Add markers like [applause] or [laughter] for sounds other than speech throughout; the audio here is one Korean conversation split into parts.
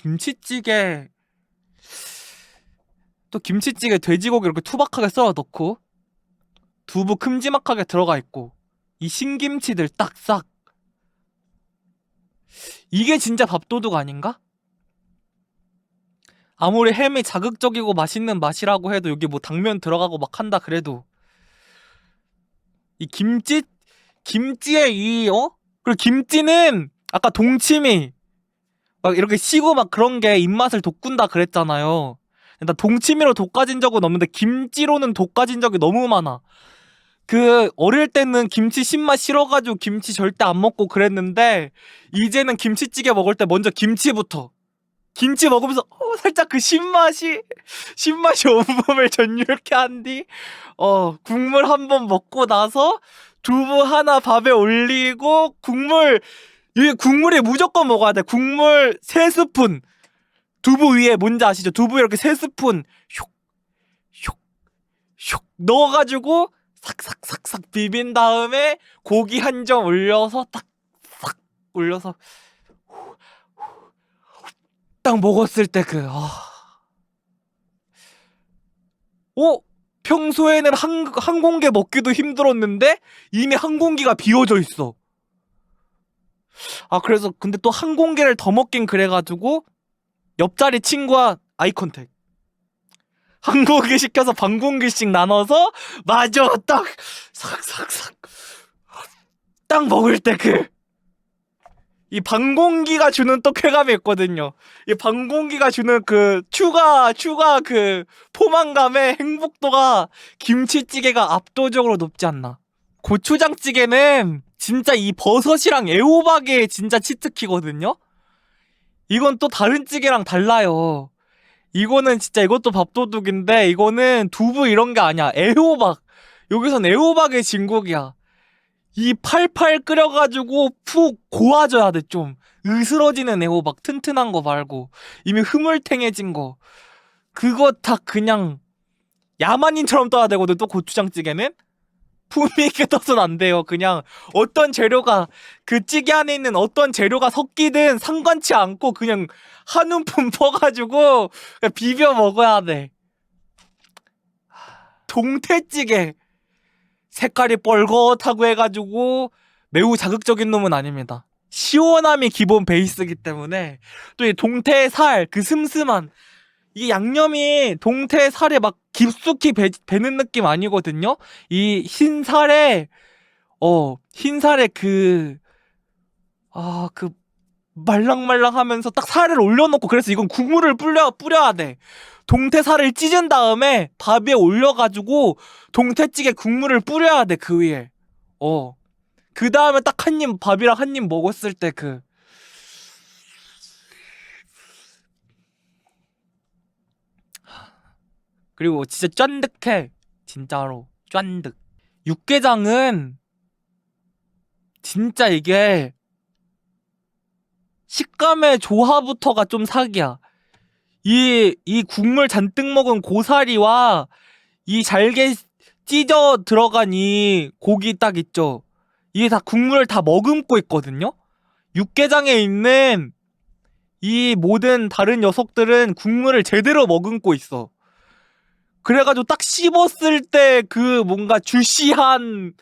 김치찌개 또 김치찌개 돼지고기 이렇게 투박하게 썰어 넣고 두부 큼지막하게 들어가 있고 이 신김치들 딱싹 이게 진짜 밥도둑 아닌가? 아무리 햄이 자극적이고 맛있는 맛이라고 해도 여기 뭐 당면 들어가고 막 한다 그래도 이 김치 김치의 이 어? 그리고 김치는 아까 동치미 막 이렇게 시고 막 그런 게 입맛을 돋군다 그랬잖아요. 나 동치미로 돋가진 적은 없는데 김치로는 돋가진 적이 너무 많아. 그 어릴 때는 김치 신맛 싫어가지고 김치 절대 안 먹고 그랬는데 이제는 김치찌개 먹을 때 먼저 김치부터 김치 먹으면서 어, 살짝 그 신맛이 신맛이 온몸을 전율케 한뒤 어 국물 한 번 먹고 나서 두부 하나 밥에 올리고 국물 이게 국물이 무조건 먹어야 돼. 국물 세 스푼. 두부 위에 뭔지 아시죠? 두부 이렇게 세 스푼. 슉 슉 슉 넣어가지고 삭삭삭삭 비빈 다음에 고기 한 점 올려서 딱싹 올려서 딱 먹었을 때 그 아. 어? 평소에는 한, 한 공기 먹기도 힘들었는데 이미 한 공기가 비워져 있어. 아 그래서 근데 또 한 공기를 더 먹긴 그래가지고 옆자리 친구와 아이 컨택. 한 공기 시켜서 반 공기씩 나눠서 마저 딱 삭삭삭 딱 먹을 때 그이 방공기가 주는 또 쾌감이 있거든요. 이 방공기가 주는 그 추가 추가 그 포만감의 행복도가 김치찌개가 압도적으로 높지 않나. 고추장찌개는 진짜 이 버섯이랑 애호박의 진짜 치트키거든요. 이건 또 다른 찌개랑 달라요. 이거는 진짜 이것도 밥도둑인데 이거는 두부 이런 게 아니야. 애호박. 여기선 애호박의 진국이야. 이 팔팔 끓여가지고 푹 고아줘야 돼 좀. 으스러지는 애호박 튼튼한 거 말고 이미 흐물탱해진 거. 그거 다 그냥 야만인처럼 떠야 되거든 또 고추장찌개는. 품위 있게 떠선 안 돼요. 그냥 어떤 재료가 그 찌개 안에 있는 어떤 재료가 섞이든 상관치 않고 그냥 한 움큼 [laughs] 퍼가지고 그냥 비벼 먹어야 돼. 동태찌개 색깔이 뻘겋하고 해가지고 매우 자극적인 놈은 아닙니다. 시원함이 기본 베이스이기 때문에 또 이 동태 살 그 슴슴한 이 양념이 동태 살에 막 깊숙이 배, 배는 느낌 아니거든요. 이 흰 살에 어 흰 살에 그 아, 그 말랑말랑하면서 딱 살을 올려놓고 그래서 이건 국물을 뿌려 뿌려야 돼. 동태살을 찢은 다음에 밥 위에 올려가지고 동태찌개 국물을 뿌려야 돼 그 위에. 어. 그 다음에 딱 한 입 밥이랑 한 입 먹었을 때 그. 그리고 진짜 쫀득해. 진짜로. 쫀득. 육개장은 진짜 이게 식감의 조화부터가 좀 사기야. 이, 이 국물 잔뜩 먹은 고사리와 이 잘게 찢어 들어간 이 고기 딱 있죠. 이게 다 국물을 다 머금고 있거든요. 육개장에 있는 이 모든 다른 녀석들은 국물을 제대로 머금고 있어. 그래가지고 딱 씹었을 때 그 뭔가 주시한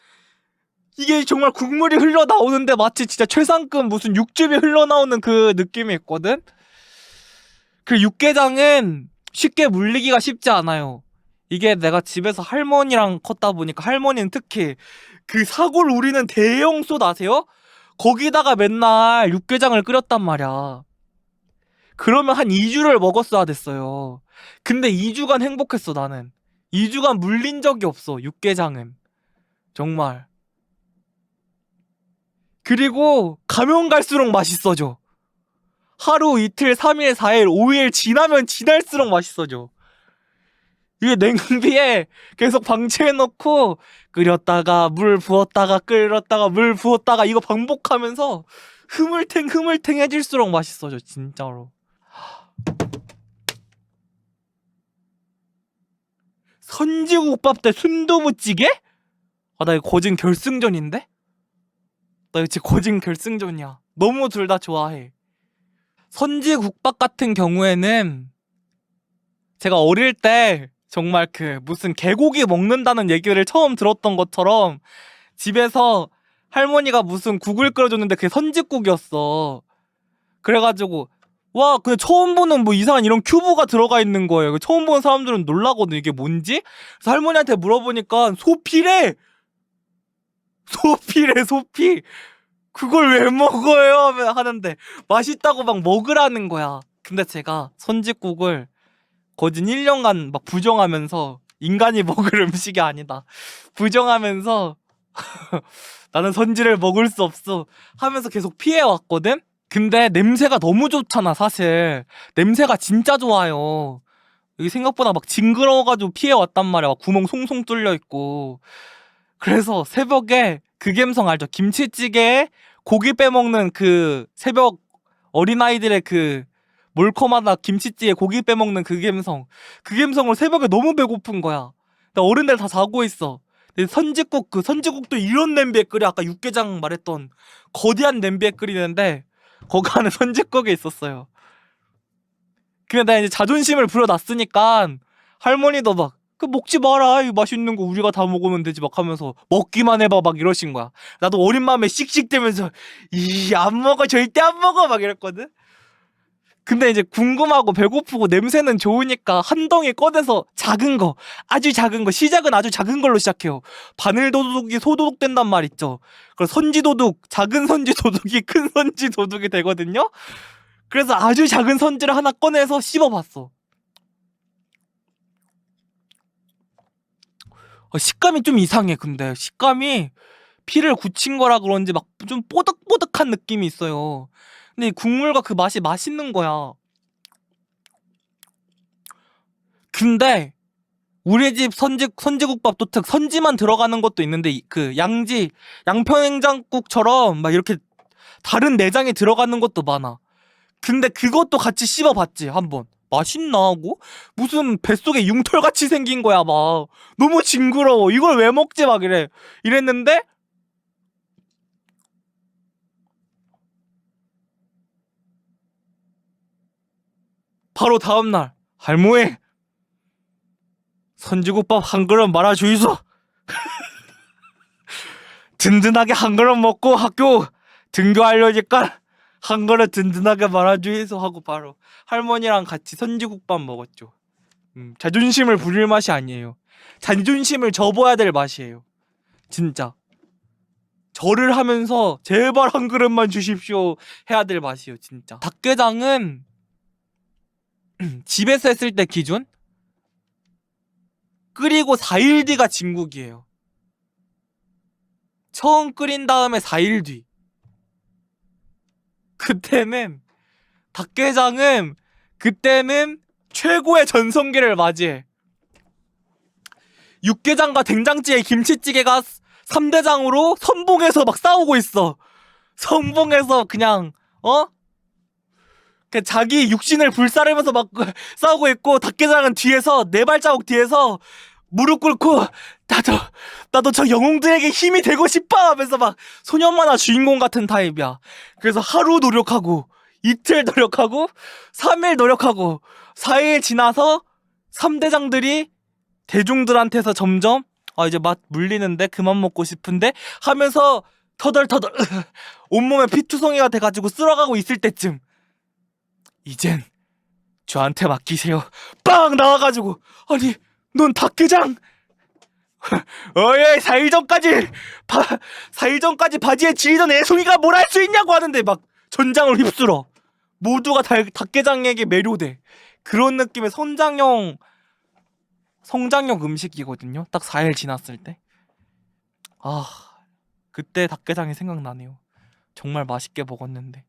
이게 정말 국물이 흘러나오는데 마치 진짜 최상급 무슨 육즙이 흘러나오는 그 느낌이 있거든? 그 육개장은 쉽게 물리기가 쉽지 않아요. 이게 내가 집에서 할머니랑 컸다 보니까 할머니는 특히 그 사골 우리는 대형 솥 아세요? 거기다가 맨날 육개장을 끓였단 말이야. 그러면 한 2주를 먹었어야 됐어요. 근데 2주간 행복했어, 나는. 2주간 물린 적이 없어, 육개장은. 정말. 그리고 가면 갈수록 맛있어져. 하루, 이틀, 3일, 4일, 5일 지나면 지날수록 맛있어져. 이게 냉비에 계속 방치해놓고 끓였다가 물 부었다가 끓였다가 물 부었다가 이거 반복하면서 흐물탱 흐물탱해질수록 맛있어져 진짜로. 선지국밥 대 순두부찌개? 아 나 이거 거진 결승전인데? 나 이거 진짜 거진 결승전이야. 너무 둘 다 좋아해. 선지국밥 같은 경우에는 제가 어릴 때 정말 그 무슨 개고기 먹는다는 얘기를 처음 들었던 것처럼 집에서 할머니가 무슨 국을 끓여줬는데 그게 선지국이었어. 그래가지고 와 근데 처음 보는 뭐 이상한 이런 큐브가 들어가 있는 거예요. 처음 보는 사람들은 놀라거든 이게 뭔지. 그래서 할머니한테 물어보니까 소피래. 소피래 소피. 그걸 왜 먹어요? 하면 하는데 맛있다고 막 먹으라는 거야. 근데 제가 선지국을 거진 1년간 막 부정하면서 인간이 [laughs] 먹을 음식이 아니다. 부정하면서 [laughs] 나는 선지를 먹을 수 없어 하면서 계속 피해 왔거든. 근데 냄새가 너무 좋잖아, 사실. 냄새가 진짜 좋아요. 여기 생각보다 막 징그러워가지고 피해 왔단 말이야. 막 구멍 송송 뚫려 있고. 그래서 새벽에 그 감성 알죠? 김치찌개에 고기 빼먹는 그 새벽 어린아이들의 그 몰컴하다 김치찌개 고기 빼먹는 그 감성. 그 감성을 새벽에 너무 배고픈 거야. 나 어른들 다 자고 있어. 근데 선지국 그 선지국도 이런 냄비에 끓여 아까 육개장 말했던 거대한 냄비에 끓이는데 거기 안에 [laughs] 선지국이 있었어요. 근데 나 이제 자존심을 부려놨으니까 할머니도 막 그 먹지 마라 이 맛있는 거 우리가 다 먹으면 되지 막 하면서 먹기만 해봐 막 이러신 거야. 나도 어린 마음에 씩씩대면서 이 안 먹어 절대 안 먹어 막 이랬거든. 근데 이제 궁금하고 배고프고 냄새는 좋으니까 한 덩이 꺼내서 작은 거, 아주 작은 거, 시작은 아주 작은 걸로 시작해요. 바늘 도둑이 소도둑 된단 말 있죠. 그래서 선지 도둑, 작은 선지 도둑이 [laughs] 큰 선지 도둑이 되거든요. 그래서 아주 작은 선지를 하나 꺼내서 씹어봤어. 어, 식감이 좀 이상해, 근데. 식감이 피를 굳힌 거라 그런지 막 좀 뽀득뽀득한 느낌이 있어요. 근데 이 국물과 그 맛이 맛있는 거야. 근데 우리 집 선지 선지국밥도 특 선지만 들어가는 것도 있는데 이- 그 양지 양평행장국처럼 막 이렇게 다른 내장이 들어가는 것도 많아. 근데 그것도 같이 씹어봤지 한번. 맛있나 하고 무슨 뱃속에 융털 같이 생긴 거야 막 너무 징그러워 이걸 왜 먹지 막 이래 이랬는데 바로 다음 날 할머니! 선지국밥 한 그릇 말아 주이소! [laughs] 든든하게 한 그릇 먹고 학교 등교하려니까 한 그릇 든든하게 말아 주이소 하고 바로 할머니랑 같이 선지국밥 먹었죠. 음, 자존심을 부릴 맛이 아니에요. 자존심을 접어야 될 맛이에요. 진짜. 절을 하면서 제발 한 그릇만 주십시오 해야 될 맛이에요 진짜. 닭게장은 [clears throat] 집에서 했을 때 기준 끓이고 4일 뒤가 진국이에요. 처음 끓인 다음에 4일 뒤. 그때는 닭게장은 그때는 최고의 전성기를 맞이해. 육개장과 된장찌개 김치찌개가 3대장으로 선봉에서 막 싸우고 있어. 선봉에서 그냥 어? 그 자기 육신을 불사르면서 막 [laughs] 싸우고 있고 닭게장은 뒤에서 네 발자국 뒤에서 무릎 꿇고 나도 나도 저 영웅들에게 힘이 되고 싶어 하면서 막 소년 만화 주인공 같은 타입이야. 그래서 하루 노력하고 이틀 노력하고 3일 노력하고 4일 지나서 3대장들이 대중들한테서 점점 아 이제 맛 물리는데 그만 먹고 싶은데 하면서 터덜터덜 [laughs] 온몸에 피투성이가 돼가지고 쓸어가고 있을 때쯤 이젠 저한테 맡기세요. 빵 나와가지고. 아니 넌 닭게장! [laughs] 어예 4일 전까지 바, 4일 전까지 바지에 지리던 애송이가 뭘 할 수 있냐고 하는데 막 전장을 휩쓸어. 모두가 닭, 닭게장에게 매료돼. 그런 느낌의 성장형 성장형 음식이거든요. 딱 4일 지났을 때아 그때 닭게장이 생각나네요. 정말 맛있게 먹었는데